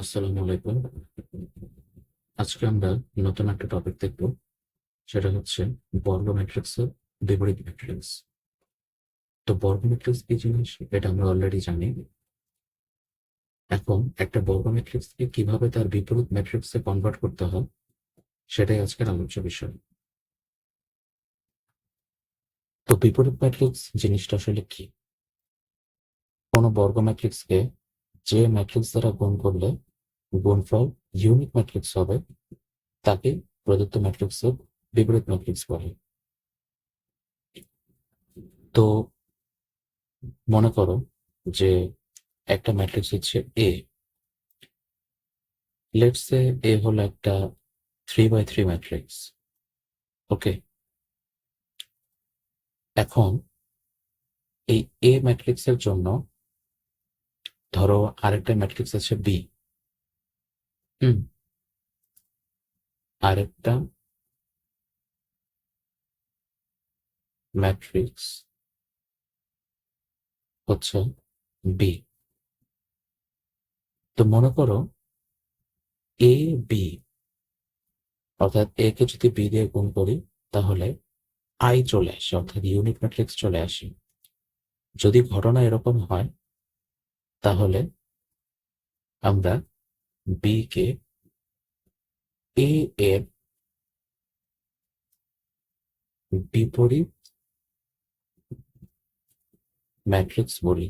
আসসালামু আলাইকুম। আজকে আমরা নতুন একটা টপিক দেখব। সেটা হচ্ছে বর্গ ম্যাট্রিক্সের বিপরীত ম্যাট্রিক্স তো বর্গ ম্যাট্রিক্স কি জিনিস? এটা আমরা অলরেডি জানি। এখন একটা বর্গ ম্যাট্রিক্সকে কীভাবে তার বিপরীত ম্যাট্রিক্সে কনভার্ট করতে হয়, সেটাই আজকের আলোচ্য বিষয়। তো বিপরীত ম্যাট্রিক্স জিনিসটা আসলে কি? কোনো বর্গ ম্যাট্রিক্সকে যে ম্যাট্রিক্স দ্বারা গুণ করলে গুণফল ইউনিক ম্যাট্রিক্স হবে তাকে প্রদত্ত ম্যাট্রিক্সের বিপরীত ম্যাট্রিক্স বলে। তো মনে করো যে একটা ম্যাট্রিক্স হচ্ছে এ লেটস এ এ হলো একটা three by three matrix okay এখন এই এ ম্যাট্রিক্সের জন্য ধরো আরেকটা ম্যাট্রিক্স আছে বি আরেকটা ম্যাট্রিক্স হচ্ছে বি তো মনে করো এ বি অর্থাৎ এ কে যদি বি দিয়ে গুণ করি, তাহলে আই চলে আসে, অর্থাৎ ইউনিট ম্যাট্রিক্স চলে আসে। যদি ঘটনা এরকম হয় তাহলে আমরা বি কে এ এর বিপরীত ম্যাট্রিক্স বলি।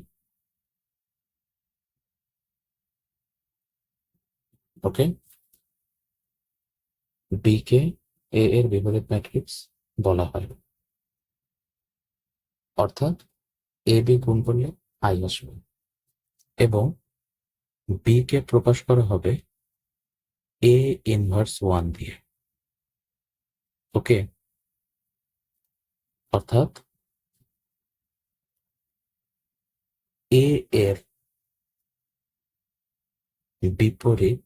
ওকে বি কে এ এর বিপরীত ম্যাট্রিক্স বলা হয়। অর্থাৎ এ বি গুণ করলে আই আসবে। এবং বি কে প্রকাশ করা হবে এ ইনভার্স ওয়ান দিয়ে। ওকে অর্থাৎ এ এর বিপরীত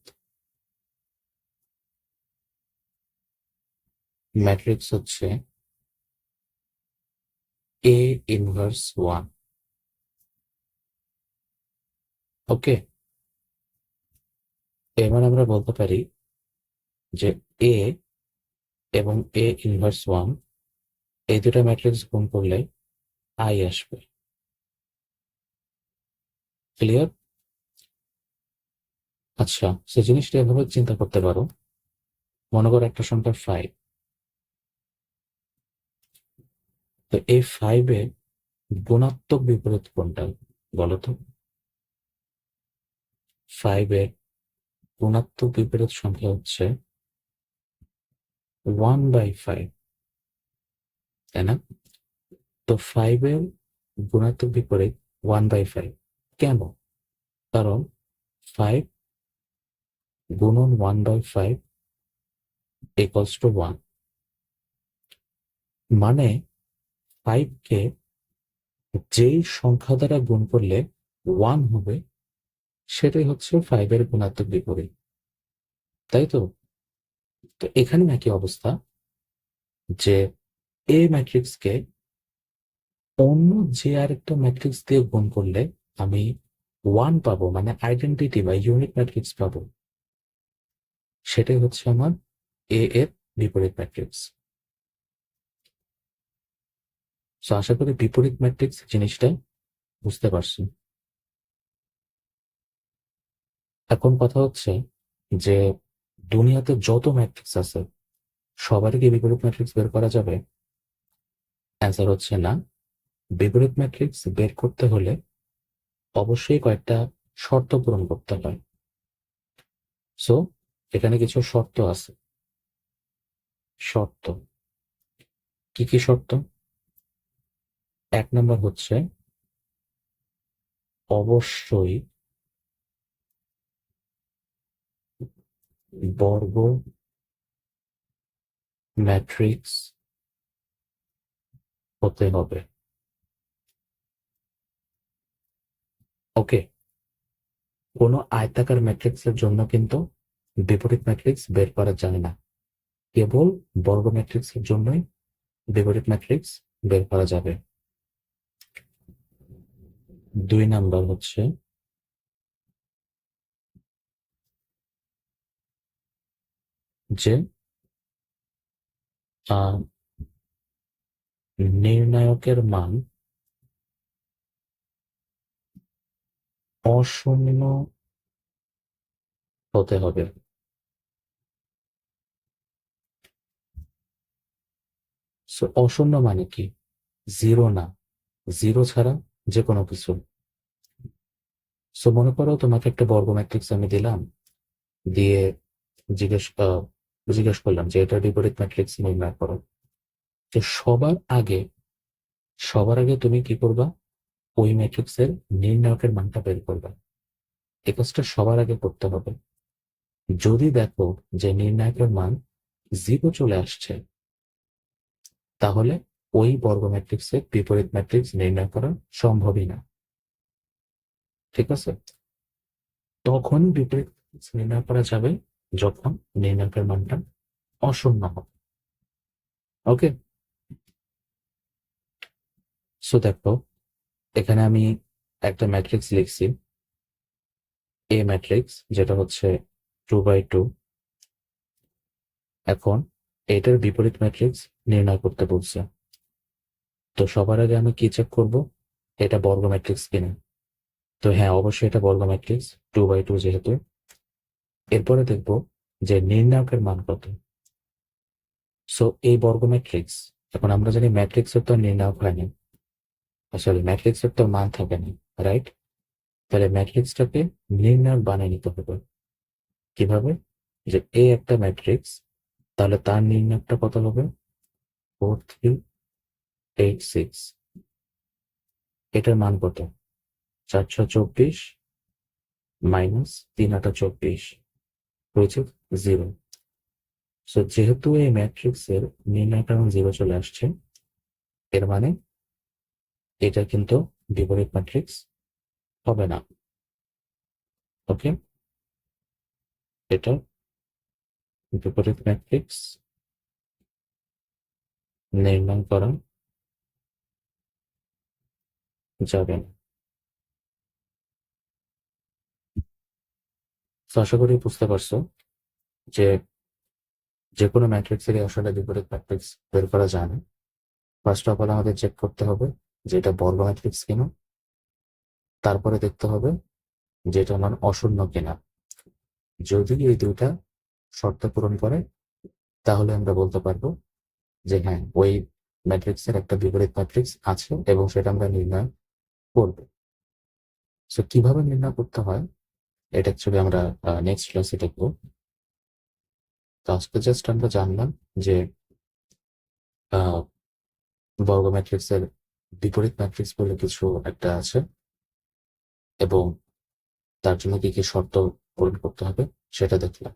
ম্যাট্রিক্স হচ্ছে এ ইনভার্স ওয়ান ওকে। এবার আমরা বলতে পারি যে এ এবং এ ইনভার্স ওয়ান এই দুটা ম্যাট্রিক্স গুণ করলে আই আসবে। ক্লিয়ার আচ্ছা সে জিনিসটা এভাবে চিন্তা করতে পারো। মনে করো একটা সংখ্যা ফাইভ তো এই ফাইভে গুণাত্মক বিপরীত কোনটা বলো তো? ফাইভের গুণাত্মক বিপরীত সংখ্যা হচ্ছে ওয়ান বাই ফাইভ তাই না? তো ফাইভের গুণাত্মক বিপরীত ওয়ান বাই ফাইভ কেন? কারণ ফাইভ গুণন one by five equals two one মানে ফাইভকে যেই সংখ্যা দ্বারা গুণ করলে ওয়ান হবে সেটাই হচ্ছে ফাইভের গুণাত্মক বিপরীত। তাই তো? তো এখানে একই অবস্থা যে এ ম্যাট্রিক্সকে অন্য যে আর একটা ম্যাট্রিক্স দিয়ে গুণ করলে আমি ওয়ান পাবো মানে আইডেন্টিটি বা ইউনিট ম্যাট্রিক্স পাবো। সেটাই হচ্ছে আমার এ এর বিপরীত ম্যাট্রিক্স আশা করি বিপরীত ম্যাট্রিক্স জিনিসটা বুঝতে পারছি এখন কথা হচ্ছে যে দুনিয়াতে যত ম্যাট্রিক্স আছে, সবারই কি বিপরীত ম্যাট্রিক্স বের করা যাবে? অ্যান্সার হচ্ছে না। বিপরীত ম্যাট্রিক্স বের করতে হলে অবশ্যই কয়েকটা শর্ত পূরণ করতে হয়। সো এখানে কিছু শর্ত আছে। শর্ত। কি কি শর্ত? এক নম্বর হচ্ছে অবশ্যই বর্গ ম্যাট্রিক্স হতে হবে। ওকে, কোনো আয়তাকার ম্যাট্রিক্সের জন্য কিন্তু বিপরীত ম্যাট্রিক্স বের করা যায় না। কেবল বর্গ ম্যাট্রিক্সের জন্যই বিপরীত ম্যাট্রিক্স বের করা যাবে। দুই নাম্বার হচ্ছে যে নির্ণায়কের মান অশূন্য হতে হবে। অশূন্য মানে কি? জিরো না। জিরো ছাড়া যে কোনো কিছু। সো, মনে করো তোমাকে একটা বর্গ ম্যাট্রিক্স আমি দিলাম। দিয়ে জিজ্ঞেস জিজ্ঞেস করলাম যে এটার বিপরীত ম্যাট্রিক্স নির্ণয় করো? যে, সবার আগে সবার আগে তুমি কি করবা? ওই ম্যাট্রিক্সের নির্ণায়কের মানটা বের করবা। এই কাজটা সবার আগে করতে হবে। যদি দেখো যে নির্ণায়কের মান জিরো চলে আসছে, তাহলে ওই বর্গ ম্যাট্রিক্সের বিপরীত ম্যাট্রিক্স নির্ণয় করা সম্ভবই না। ঠিক আছে? তখন বিপরীত নির্ণয় করা যাবে যখন নির্ণায়কের মানটা অশূন্য হবে। ওকে সো দেখো, এখানে আমি একটা ম্যাট্রিক্স লিখছি। এ ম্যাট্রিক্স যেটা হচ্ছে টু বাই টু এখন এটার বিপরীত ম্যাট্রিক্স নির্ণয় করতে বলছে। তো সবার আগে আমি কি চেক করব? এটা বর্গ ম্যাট্রিক্স কিনা? তো হ্যাঁ অবশ্যই এটা বর্গ ম্যাট্রিক্স টু বাই টু যেহেতু। এরপরে দেখব যে নির্ণায়কের মান কত। সো এই বর্গ ম্যাট্রিক্স এখন আমরা জানি ম্যাট্রিক্সের তো নির্ণায়ক হয়নি। সরি ম্যাট্রিক্সের তো মান থাকে না রাইট তাহলে ম্যাট্রিক্সটাকে নির্ণায়ক বানিয়ে নিতে হবে। কীভাবে? যে এ একটা ম্যাট্রিক্স, তাহলে তার নির্ণায়কটা কত হবে? ফোর থ্রি এইট সিক্স এটার মান কত? চারশো চব্বিশ মাইনাস তিন আটা চব্বিশ। হয়েছে জিরো সো যেহেতু এই ম্যাট্রিক্সের নির্ণয়টা জিরো চলে আসছে, এর মানে এটা কিন্তু বিপরীত ম্যাট্রিক্স হবে না। ওকে এটা বিপরীত ম্যাট্রিক্স নির্মাণ করা যাবে না। আশা করি বুঝতে পারছ যে যে কোনো ম্যাট্রিক্সেরই আসলে বিপরীত ম্যাট্রিক্স বের করা যায় না। ফার্স্ট অফ অল আমাদের চেক করতে হবে যে এটা বর্গ ম্যাট্রিক্স কিনা। তারপরে দেখতে হবে যে এটা মান অশূন্য কিনা। যদি এই দুইটা শর্ত পূরণ করে, তাহলে আমরা বলতে পারব যে হ্যাঁ ওই ম্যাট্রিক্সের একটা বিপরীত ম্যাট্রিক্স আছে এবং সেটা আমরা নির্ণয় করব। সো কীভাবে নির্ণয় করতে হয়? এটা অ্যাকচুয়ালি আমরা নেক্সট ক্লাসে দেখব। তো আজকে জাস্ট আমরা জানলাম যে বর্গ ম্যাট্রিক্সের বিপরীত ম্যাট্রিক্স বলে কিছু একটা আছে এবং তার জন্য কি কি শর্ত পূরণ করতে হবে সেটা দেখলাম।